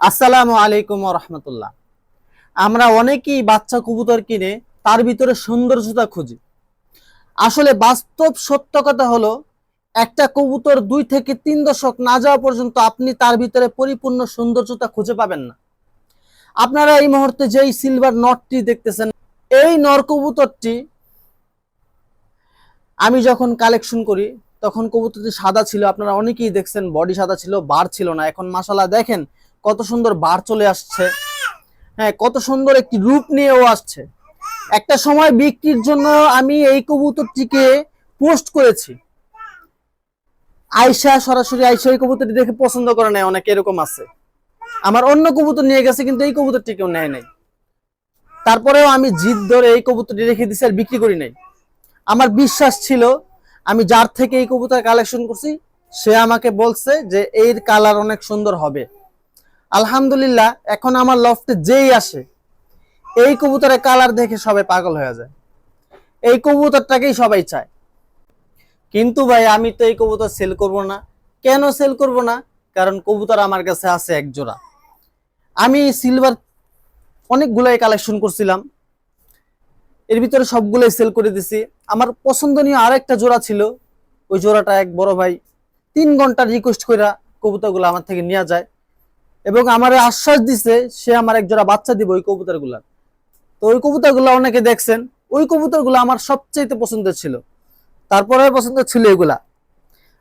আসসালামু আলাইকুম রহমতুল্লাহ। আমরা অনেকেই বাচ্চা কবুতর কিনে তার ভিতরে সৌন্দর্যতা খুঁজি। আসলে বাস্তব সত্য কথা হলো, একটা কবুতর দুই থেকে তিন দশক না যাওয়া পর্যন্ত আপনি তার ভিতরে পরিপূর্ণ সৌন্দর্যতা খুঁজে পাবেন না। আপনারা এই মুহূর্তে যেই সিলভার নটটি দেখতেছেন, এই নর কবুতরটি আমি যখন কালেকশন করি, তখন কবুতরটি সাদা ছিল। আপনারা অনেকেই দেখছেন বডি সাদা ছিল বার ছিল না। এখন মাসালা দেখেন কত সুন্দর বার চলে আসছে। হ্যাঁ কত সুন্দর একটি রূপ নিয়েও আসছে। একটা সময় বিক্রির জন্য আমি এই কবুতরটিকে পোস্ট করেছি। আয়সা সরাসরি আয়সা এই কবুতরটি দেখে পছন্দ করে নাই অনেকে এরকম আছে। আমার অন্য কবুতর নিয়ে গেছে, কিন্তু এই কবুতরটি কেউ নেয় নাই। তারপরেও আমি জিদ ধরে এই কবুতরটি রেখে দিছি আর বিক্রি করি নাই। আমার বিশ্বাস ছিল, আমি যার থেকে এই কবুতর কালেকশন করছি, সে আমাকে বলছে যে, এর কালার অনেক সুন্দর হবে। আলহামদুলিল্লাহ, এখন আমার লফটে যেই আসে, এই কবুতরের কালার দেখে সবাই পাগল হয়ে যায়। এই কবুতরটাকেই সবাই চায়। কিন্তু ভাই, আমি তো এই কবুতর সেল করব না। কেন সেল করব না? কারণ কবুতর আমার কাছে আছে এক জোড়া। আমি সিলভার অনেকগুলাই কালেকশন করছিলাম। এর ভিতরে সবগুলোই সেল করে দিছি। আমার পছন্দনীয় আরেকটা জোড়া ছিল। ওই জোড়াটা এক বড় ভাই তিন ঘণ্টা রিকোয়েস্ট করে কবুতরগুলো আমার থেকে নেওয়া যায়। এবং আমার আশ্বাস দিছে, সে আমার এক জোড়া বাচ্চা দিব ওই কবুতরগুলা তো ওই কবুতরগুলো অনেকে দেখছেন, ওই কবুতরগুলো আমার সবচেয়ে পছন্দের ছিল। তারপরে পছন্দ ছিল এগুলা।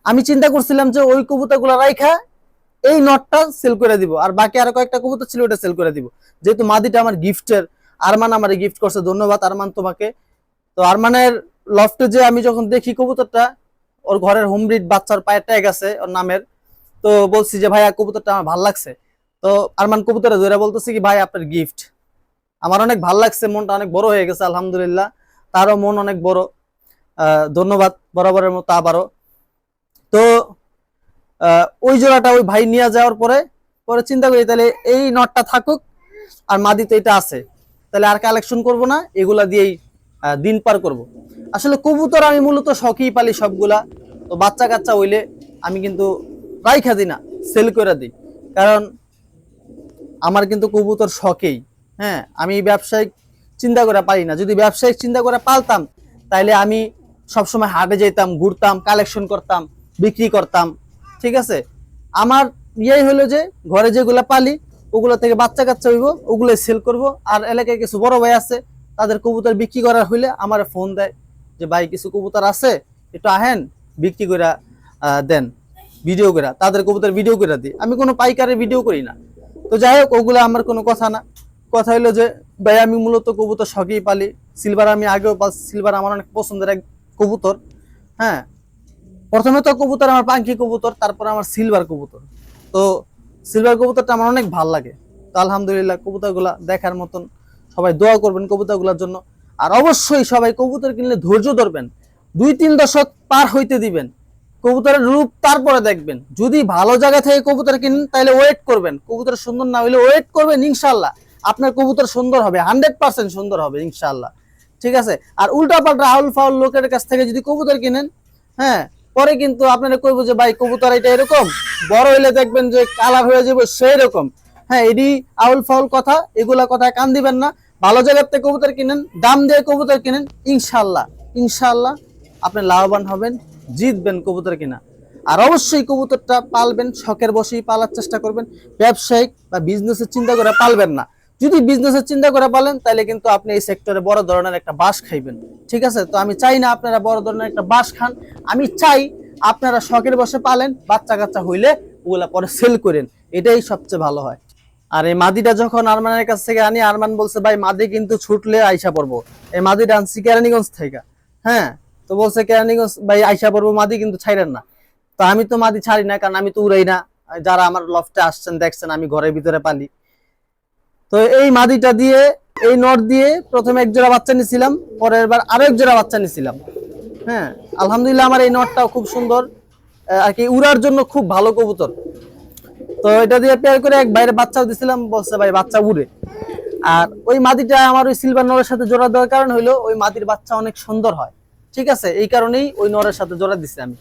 আমি চিন্তা করছিলাম যে ওই কবুতরগুলো রাইখা এই নটটা সেল করে দিব, আর বাকি আরও কয়েকটা কবুতর ছিল ওটা সেল করে দিব। যেহেতু মাদিটা আমার গিফটের, আরমান আমার গিফট করছে, ধন্যবাদ আরমান তোমাকে। তো আরমানের লফটে যে আমি যখন দেখি কবুতরটা, ওর ঘরের হোম ব্রিড বাচ্চার পায়ে ট্যাগ আছে ওর নামের, তো বলছি যে, ভাইয়া, কবুতরটা আমার ভালো লাগছে। তো আরমান কবুতরে ধরে বলতেছে কি, ভাই, আপনার গিফট আমার অনেক ভালো লাগছে, মনটা অনেক বড় হয়ে গেছে, আলহামদুলিল্লাহ। তারও মন অনেক বড়। ধন্যবাদ বরাবরের মতো আবারও। তো ওই জোড়াটা ওই ভাই নিয়ে যাওয়ার পরে পরে চিন্তা করি, তাহলে এই নটটা থাকুক, আর মাদি তো এটা আছে। তাহলে আর কালেকশন করব না, এগুলা দিয়েই দিন পার করব। আসলে কবুতর আমি মূলত শখেই পালি সবগুলা। তো বাচ্চা কাচ্চা হইলে আমি কিন্তু রাইখা দিই না সেল করে দিই। কারণ আমার কিন্তু কবুতর শখেই হ্যাঁ? আমি ব্যবসায়িক চিন্তা করে পারি না। যদি ব্যবসায়িক চিন্তা করে পালতাম, তাইলে আমি সবসময় হাটে যেতাম ঘুরতাম কালেকশন করতাম, বিক্রি করতাম, ঠিক আছে? আমার ইয়েই হলো যে, ঘরে যেগুলো পালি, ওগুলো থেকে বাচ্চা কাচ্চা হইব ওগুলো সেল করব। আর এলাকায় কিছু বড় ভাই আছে, তাদের কবুতর বিক্রি করার হইলে আমার ফোন দেয় যে, ভাই, কিছু কবুতর আছে? একটু আহেন, বিক্রি করে দেন ভিডিও করে তাদের কবুতর ভিডিও করে দিই। আমি কোনো পাইকারের ভিডিও করি না। তো যাই হোক, ওগুলো আমার কোনো কথা না। কথা হলো যে, ভাই, আমি মূলত কবুতর শখেই পালি। সিলভার আমি আগেও পাল সিলভার আমার অনেক পছন্দের এক কবুতর হ্যাঁ। প্রথমে তো কবুতর আমার পাঙ্কি কবুতর, তারপর আমার সিলভার কবুতর। তো সিলভার কবুতরটা আমার অনেক ভালো লাগে। তো আলহামদুলিল্লাহ, কবুতরগুলা দেখার মতন সবাই দোয়া করবেন কবুতরগুলোর জন্য। আর অবশ্যই সবাই কবুতর কিনলে ধৈর্য ধরবেন। দুই, তিন দশক পার হইতে দিবেন। কবুতরের রূপ তারপরে দেখবেন। যদি ভালো জায়গা থেকে কবুতর কিনেন, তাহলে ওয়েট করবেন। কবুতর সুন্দর না হইলে ওয়েট করবেন ইনশাল্লাহ আপনার কবুতর সুন্দর হবে হান্ড্রেড পার্সেন্ট সুন্দর হবে ইনশাল্লাহ ঠিক আছে? আর উল্টা পাল্টা আউল ফাউল লোকের কাছ থেকে যদি কবুতর কিনেন হ্যাঁ পরে কিন্তু আপনারা কইব যে, ভাই, কবুতর এটা এরকম? বড় হইলে দেখবেন যে, কালার হয়ে যাবে সেই রকম হ্যাঁ এডি আউল ফাউল কথা, এগুলা কথায় কান দিবেন না। ভালো জায়গার থেকে কবুতর কিনেন, দাম দিয়ে কবুতর কিনেন ইনশাল্লাহ ইনশাল্লাহ আপনি লাভবান হবেন। জিতবেন কবুতর কিনা। আর অবশ্যই কবুতরটা পালবেন, শখের বসেই পালার চেষ্টা করবেন। ব্যবসায়িক বা বিজনেসের চিন্তা করে পালবেন না। যদি বিজনেসের চিন্তা করে পালেন, তাহলে কিন্তু আপনি এই সেক্টরে বড় ধরনের একটা বাস খাইবেন। ঠিক আছে? তো আমি চাই না আপনারা বড় ধরনের একটা বাস খান। আমি চাই আপনারা শখের বসে পালেন বাচ্চা কাচ্চা হইলে ওগুলা পরে সেল করেন। এটাই সবচেয়ে ভালো হয়। আর এই মাদিটা যখন আরমানের কাছ থেকে আনি, আরমান বলছে, ভাই, মাদি কিন্তু ছুটলে আইসা পড়ব। এই মাদিটা আনছি কেরানীগঞ্জ থেকে। হ্যাঁ? তো বলছে কেরানীগঞ্জ ভাই আইসা পড়ব মাদি কিন্তু ছাইরেন না। তো আমি তো মাদি ছাড়ি না, কারণ আমি তো উড়াই না। যারা আমার লফটে আসছেন, দেখছেন, আমি ঘরের ভিতরে পালি। তো এই মাদিটা দিয়ে, এই নট দিয়ে প্রথমে এক জোড়া বাচ্চা নিছিলাম পরের বার আরও এক জোড়া বাচ্চা নিছিলাম। হ্যাঁ আলহামদুলিল্লাহ আমার এই নটটাও খুব সুন্দর আর কি উড়ার জন্য খুব ভালো কবুতর। তো এটা দিয়ে পেয়ার করে এক বাইরে বাচ্চাও দিছিলাম, বলছে, ভাই, বাচ্চা উড়ে। আর ওই মাদিটা আমার ওই সিলভার নরের সাথে জোড়া দেওয়ার কারণ হইল, ওই মাদির বাচ্চা অনেক সুন্দর হয়। ঠিক আছে? এই কারণেই ওই নরের সাথে জোড়া দিছি আমি।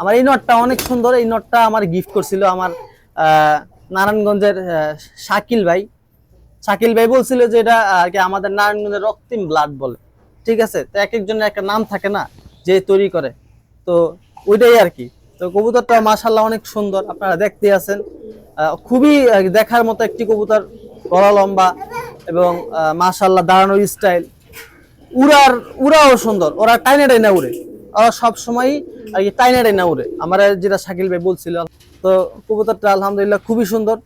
আমার এই নটটা অনেক সুন্দর। এই নটটা আমার গিফট করছিল আমার নারায়ণগঞ্জের শাকিল ভাই। শাকিল ভাই বলছিল যে এটা আর কি আমাদের নারায়ণগঞ্জের রক্তিম ব্লাড বলে। ঠিক আছে? তো এক একজনের একটা নাম থাকে না, যে তৈরি করে। তো ওইটাই আর কি। তো কবুতরটা মাশাল্লাহ অনেক সুন্দর। আপনারা দেখতে আছেন। খুবই দেখার মতো একটি কবুতর গলা লম্বা এবং মাশাল্লাহ দাঁড়ানোর স্টাইল উড়ার, উড়াও সুন্দর। ওরা টাইনে টাইনা উড়ে। ওরা সব সময় আর কি টাইনে টাইনা উড়ে। আমার যেটা শাকিল ভাই বলছিল, তো কবুতরটা আলহামদুলিল্লাহ খুবই সুন্দর।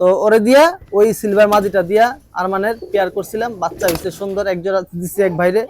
তো ওরে দিয়া, ওই সিলভার মাদিটা দিয়া আরমানের পেয়ার করছিলাম। বাচ্চা হয়েছে সুন্দর, একজোড়া দিছে এক ভাইরে।